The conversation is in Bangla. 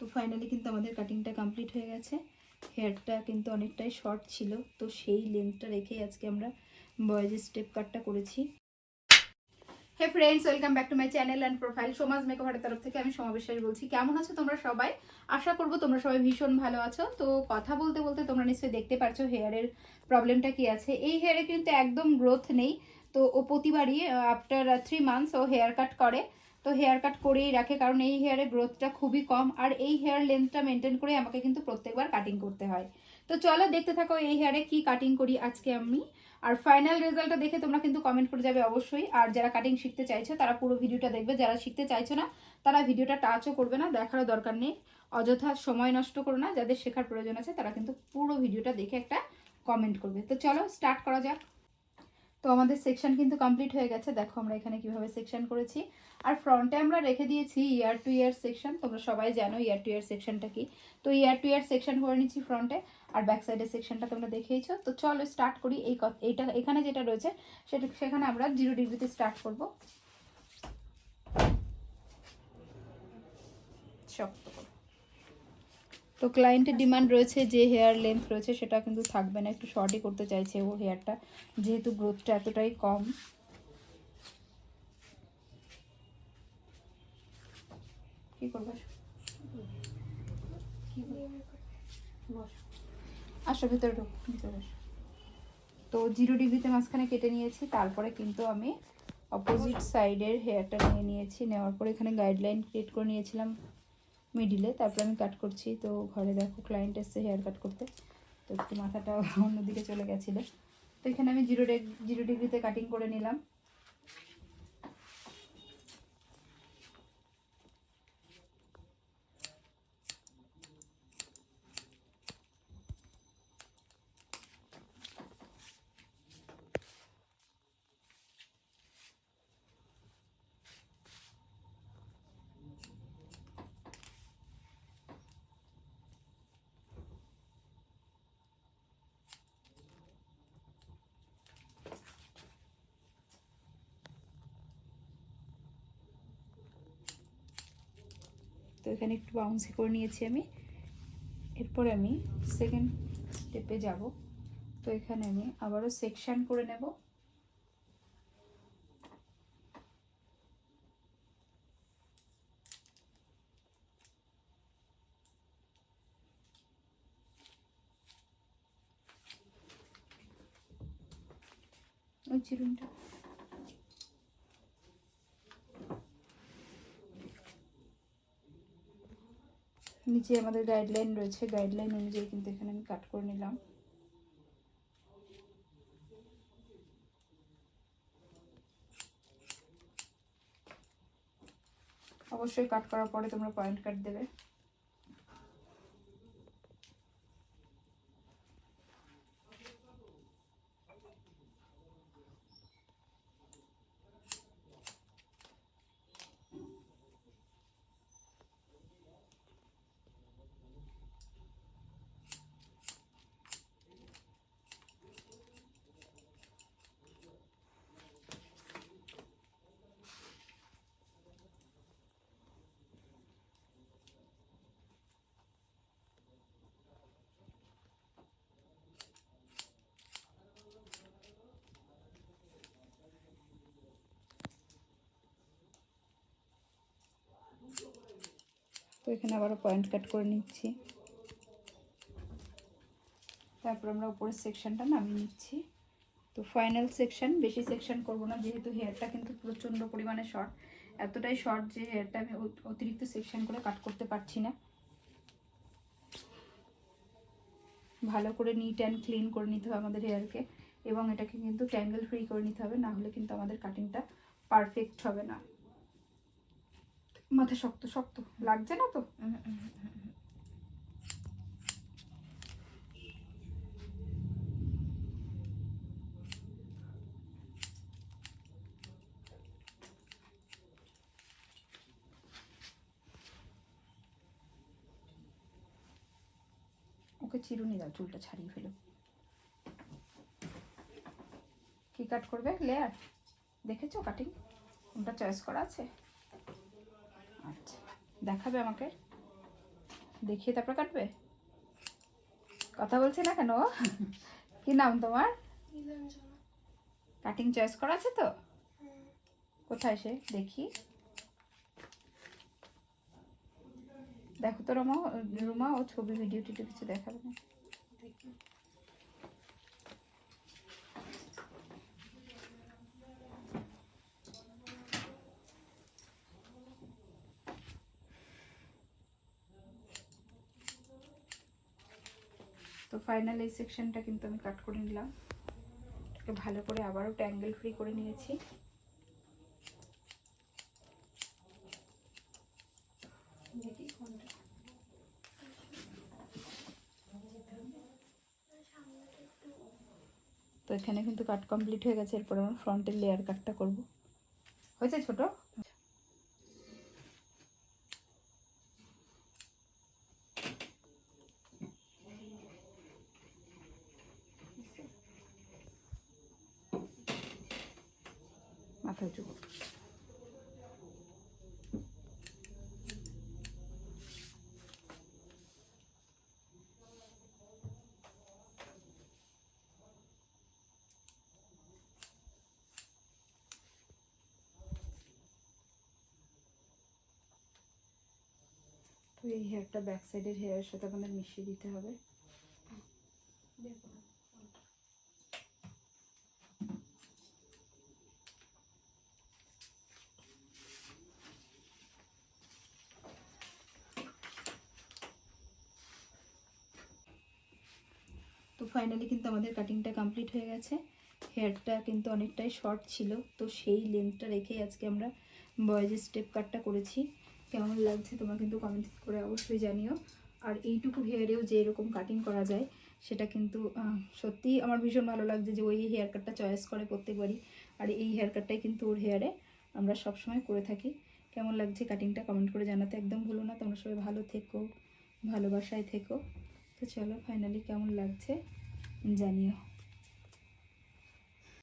তো ফাইনালি কিন্তু আমাদের কাটিংটা কমপ্লিট হয়ে গেছে। হেয়ারটা কিন্তু অনেকটাই শর্ট ছিল, তো সেই লেন্থটা রেখেই আজকে আমরা বয়েজের স্টেপ কাটটা করেছি। Hey friends welcome back to my channel and profile সমাজ মেকওভারের তরফ থেকে আমি সমা বলছি। কেমন আছো তোমরা সবাই? আশা করব তোমরা সবাই ভীষণ ভালো আছো। তো কথা বলতে বলতে তোমরা নিশ্চয়ই দেখতে পারছ হেয়ারের প্রবলেমটা কি আছে। এই হেয়ারে কিন্তু একদম গ্রোথ নেই। তো ও প্রতিবারই আফটার থ্রি মান্থস ও হেয়ার কাট করে। তো হেয়ার কাট করেই রাখে, কারণ এই হেয়ারে গ্রোথটা খুবই কম আর এই হেয়ার লেন্থটা মেনটেন করে আমাকে কিন্তু প্রত্যেকবার কাটিং করতে হয়। তো চলো দেখতে থাকো এই হেয়ারে কি কাটিং করি আজকে আমি। আর ফাইনাল রেজাল্টটা দেখে তোমরা কিন্তু কমেন্ট করে যাবে অবশ্যই। আর যারা কাটিং শিখতে চাইছো, তারা পুরো ভিডিওটা দেখবে। যারা শিখতে চাইছো না, তারা ভিডিওটা টাচও করবে না, দেখারও দরকার নেই। অযথা সময় নষ্ট করো না, যাদের শেখার প্রয়োজন আছে, তারা কিন্তু পুরো ভিডিওটা দেখে একটা কমেন্ট করবে। তো চলো স্টার্ট করা যাক। তো আমাদের সেকশন কিন্তু কমপ্লিট হয়ে গেছে। দেখো আমরা এখানে কীভাবে সেকশন করেছি। আর ফ্রন্টে আমরা রেখে দিয়েছি ইয়ার টু ইয়ার সেকশন তোমরা সবাই জানো ইয়ার টু ইয়ার সেকশনটা কি। তো ইয়ার টু ইয়ার সেকশন করে নিচ্ছি ফ্রন্টে আর ব্যাক সাইডের সেকশনটা তোমরা দেখেইছো। তো চলো স্টার্ট করি এই এইটা, এখানে যেটা রয়েছে, সেটা, সেখানে আমরা জিরো ডিগ্রিতে স্টার্ট করব। শক্ত তো ক্লায়েন্টের ডিমান্ড রয়েছে, যে হেয়ার লেন্থ রয়েছে, সেটা কিন্তু থাকবে না। একটু শর্টই করতে চাইছে ও হেয়ারটা যেহেতু গ্রোথটা এতটাই কম। কি করবে? ভেতরে ঢোক, ভিতরে তো জিরো ডিগ্রিতে মাঝখানে কেটে নিয়েছি, তারপরে কিন্তু আমি অপোজিট সাইডের হেয়ারটা নিয়ে নিয়েছি। নেওয়ার পরে এখানে গাইডলাইন ক্রিয়েট করে নিয়েছিলাম। মিডিলে তারপরে আমি কাট করছি। তো ঘরে দেখো ক্লায়েন্ট এসছে হেয়ার কাট করতে। তো একটু মাথাটা অন্যদিকে চলে গেছিল। তো এখানে আমি জিরো ডিগ্রি জিরো ডিগ্রিতে কাটিং করে নিলাম। তো এখানে একটু বাউন্সি করে নিয়েছি আমি। এরপরে আমি সেকেন্ড স্টেপে যাব। তো এখানে আমি আবারও সেকশান করে নেব। ওই চিরুনটা নিচে আমাদের গাইডলাইন রয়েছে। গাইডলাইন অনুযায়ী কিন্তু এখানে আমি কাট করে নিলাম। অবশ্যই কাট করার পরে তোমরা পয়েন্ট কাট দেবে। তো এখানে আবারও পয়েন্ট কাট করে নিচ্ছি। তারপর আমরা উপরের সেকশনটা নামিয়ে নিচ্ছি। তো ফাইনাল সেকশান বেশি সেকশান করব না, যেহেতু হেয়ারটা কিন্তু প্রচণ্ড পরিমাণে শর্ট এতটাই শর্ট যে হেয়ারটা আমি অতিরিক্ত সেকশন করে কাট করতে পারছি না। ভালো করে নিট অ্যান্ড ক্লিন করে নিতে হবে আমাদের হেয়ারকে এবং এটাকে কিন্তু ট্যাঙ্গেল ফ্রি করে নিতে হবে, না হলে কিন্তু আমাদের কাটিংটা পারফেক্ট হবে না। মাথা শক্ত শক্ত। লাগছে না তো? ওকে চিরুনি দাও চুলটা ছাড়িয়ে ফেলো। কি কাট করবে? লেয়ার দেখেছ কাটিং কোনটা চয়েস করা আছে? আচ্ছা দেখাবে আমাকে? দেখিয়ে তারপর কাটবে? কথা বলছে না কেন? কি নাম তোমার? কাটিং চয়েস করা আছে তো? কোথায় সে? দেখি। দেখো তো রমা, রুমা, ও ছবি ভিডিও টিডিও কিছু দেখাবে না। তো ফাইনাল এই সেকশনটা কিন্তু আমি কাট করে নিলাম। ভালো করে আবারও ট্যাঙ্গেল ফ্রি করে নিয়েছি। তো এখানে কিন্তু কাট কমপ্লিট হয়ে গেছে, এরপর আমার ফ্রন্টের লেয়ার কাটটা করব। হয়েছে ছোট? মাথা তো এই হেয়ারটা ব্যাক সাইডের হেয়ারের সাথে আমাদের মিশিয়ে দিতে হবে। ফাইনালি কিন্তু আমাদের কাটিংটা কমপ্লিট হয়ে গেছে। হেয়ারটা কিন্তু অনেকটাই শর্ট ছিল তো সেই লেন্থটা রেখেই আজকে আমরা বয়েজের স্টেপ কাটটা করেছি। কেমন লাগছে তোমরা কিন্তু কমেন্ট করে অবশ্যই জানিও। আর এইটুকু হেয়ারেও যে এরকম কাটিং করা যায় সেটা কিন্তু আহ, সত্যিই আমার ভীষণ ভালো লাগছে যে ওই হেয়ার কাটটা চয়েস করে প্রত্যেকবারই। আর এই হেয়ার কাটটাই কিন্তু ওর হেয়ারে আমরা সবসময় করে থাকি। কেমন লাগছে কাটিংটা কমেন্ট করে জানাতে একদম ভুলো না। তোমরা সবাই ভালো থেকো ভালোবাসায় থেকো। তো চলো ফাইনালি কেমন লাগছে জানিও।